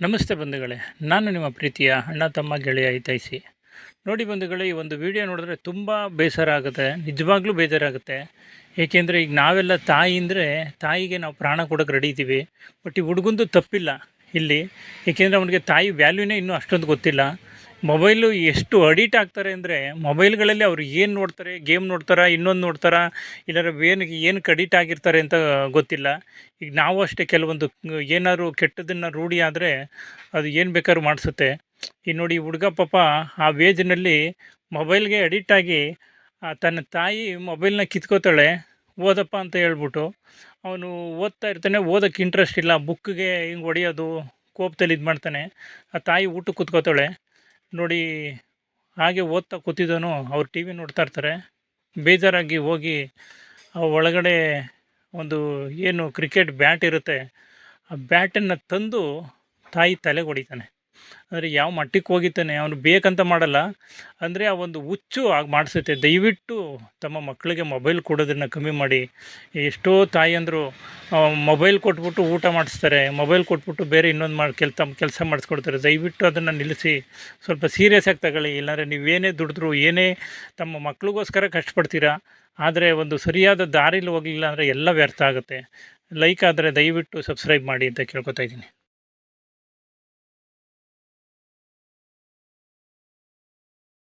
ನಮಸ್ತೆ ಬಂಧುಗಳೇ, ನಾನು ನಿಮ್ಮ ಪ್ರೀತಿಯ ಅಣ್ಣ ತಮ್ಮ ಗೆಳೆಯ ಹಿತೈಸಿ ನೋಡಿ ಬಂಧುಗಳೇ, ಈ ಒಂದು ವಿಡಿಯೋ ನೋಡಿದ್ರೆ ತುಂಬ ಬೇಸರ ಆಗುತ್ತೆ, ನಿಜವಾಗ್ಲೂ ಬೇಜಾರಾಗುತ್ತೆ ಏಕೆಂದರೆ ಈಗ ನಾವೆಲ್ಲ ತಾಯಿ ಅಂದರೆ ತಾಯಿಗೆ ನಾವು ಪ್ರಾಣ ಕೊಡೋಕೆ ರೆಡಿ ಇದ್ದೀವಿ. ಬಟ್ ಈ ಹುಡುಗಂದು ತಪ್ಪಿಲ್ಲ ಇಲ್ಲಿ. ಏಕೆಂದರೆ ಅವನಿಗೆ ತಾಯಿ ವ್ಯಾಲ್ಯೂನೇ ಇನ್ನೂ ಅಷ್ಟೊಂದು ಗೊತ್ತಿಲ್ಲ. ಮೊಬೈಲು ಎಷ್ಟು ಅಡಿಟ್ ಆಗ್ತಾರೆ ಅಂದರೆ ಮೊಬೈಲ್ಗಳಲ್ಲಿ ಅವ್ರು ಏನು ನೋಡ್ತಾರೆ, ಗೇಮ್ ನೋಡ್ತಾರಾ, ಇನ್ನೊಂದು ನೋಡ್ತಾರಾ ಇಲ್ಲಾರ ಏನು ಏನಕ್ಕೆ ಅಡಿಟ್ ಆಗಿರ್ತಾರೆ ಅಂತ ಗೊತ್ತಿಲ್ಲ. ಈಗ ನಾವು ಅಷ್ಟೇ ಕೆಲವೊಂದು, ಏನಾದ್ರು ಕೆಟ್ಟದನ್ನು ರೂಢಿ ಆದರೆ ಅದು ಏನು ಬೇಕಾದ್ರೂ ಮಾಡಿಸುತ್ತೆ. ಈಗ ನೋಡಿ ಹುಡುಗ ಪಾಪ ಆ ವೇಜ್ನಲ್ಲಿ ಮೊಬೈಲ್ಗೆ ಅಡಿಕ್ಟ್ ಆಗಿ ತನ್ನ ತಾಯಿ ಮೊಬೈಲ್ನ ಕಿತ್ಕೋತಾಳೆ, ಓದಪ್ಪ ಅಂತ ಹೇಳ್ಬಿಟ್ಟು ಅವನು ಓದ್ತಾ ಇರ್ತಾನೆ, ಓದೋಕ್ಕೆ ಇಂಟ್ರೆಸ್ಟ್ ಇಲ್ಲ ಬುಕ್ಕಿಗೆ ಹಿಂಗೆ ಹೊಡೆಯೋದು, ಕೋಪದಲ್ಲಿ ಇದು ಮಾಡ್ತಾನೆ ಆ ತಾಯಿ ಊಟಕ್ಕೆ ಕೂತ್ಕೋತಾಳೆ. ನೋಡಿ ಹಾಗೆ ಓದ್ತಾ ಕೂತಿದ್ದನು ಅವ್ರು ಟಿ ವಿ ನೋಡ್ತಾ ಇರ್ತಾರೆ. ಬೇಜಾರಾಗಿ ಹೋಗಿ ಒಳಗಡೆ ಒಂದು ಏನು ಕ್ರಿಕೆಟ್ ಬ್ಯಾಟ್ ಇರುತ್ತೆ, ಆ ಬ್ಯಾಟನ್ನು ತಂದು ತಾಯಿ ತಲೆಗೆ ಹೊಡಿತಾನೆ. ಅಂದರೆ ಯಾವ ಮಟ್ಟಕ್ಕೆ ಹೋಗಿತಾನೆ ಅವನು ಬೇಕಂತ ಮಾಡಲ್ಲ. ಅಂದರೆ ಆ ಒಂದು ಹುಚ್ಚು ಆಗಿ ಮಾಡಿಸುತ್ತೆ. ದಯವಿಟ್ಟು ತಮ್ಮ ಮಕ್ಕಳಿಗೆ ಮೊಬೈಲ್ ಕೊಡೋದನ್ನು ಕಮ್ಮಿ ಮಾಡಿ. ಎಷ್ಟೋ ತಾಯಂದರು ಮೊಬೈಲ್ ಕೊಟ್ಬಿಟ್ಟು ಊಟ ಮಾಡಿಸ್ತಾರೆ. ಮೊಬೈಲ್ ಕೊಟ್ಬಿಟ್ಟು ಬೇರೆ ಇನ್ನೊಂದು ಮಾಡಿ, ಕೆಲಸ ಕೆಲಸ ಮಾಡಿಸ್ಕೊಡ್ತಾರೆ. ದಯವಿಟ್ಟು ಅದನ್ನು ನಿಲ್ಲಿಸಿ ಸ್ವಲ್ಪ ಸೀರಿಯಸ್ ಆಗಿ ತಗೊಳ್ಳಿ. ಇಲ್ಲಾಂದರೆ ನೀವೇನೇ ದುಡಿದ್ರು, ಏನೇ ತಮ್ಮ ಮಕ್ಳಿಗೋಸ್ಕರ ಕಷ್ಟಪಡ್ತೀರಾ, ಆದರೆ ಒಂದು ಸರಿಯಾದ ದಾರಿಲಿ ಹೋಗಲಿಲ್ಲ ಅಂದರೆ ಎಲ್ಲ ವ್ಯರ್ಥ ಆಗುತ್ತೆ. ಲೈಕ್ ಆದರೆ ದಯವಿಟ್ಟು ಸಬ್ಸ್ಕ್ರೈಬ್ ಮಾಡಿ ಅಂತ ಕೇಳ್ಕೊತಾ ಇದ್ದೀನಿ.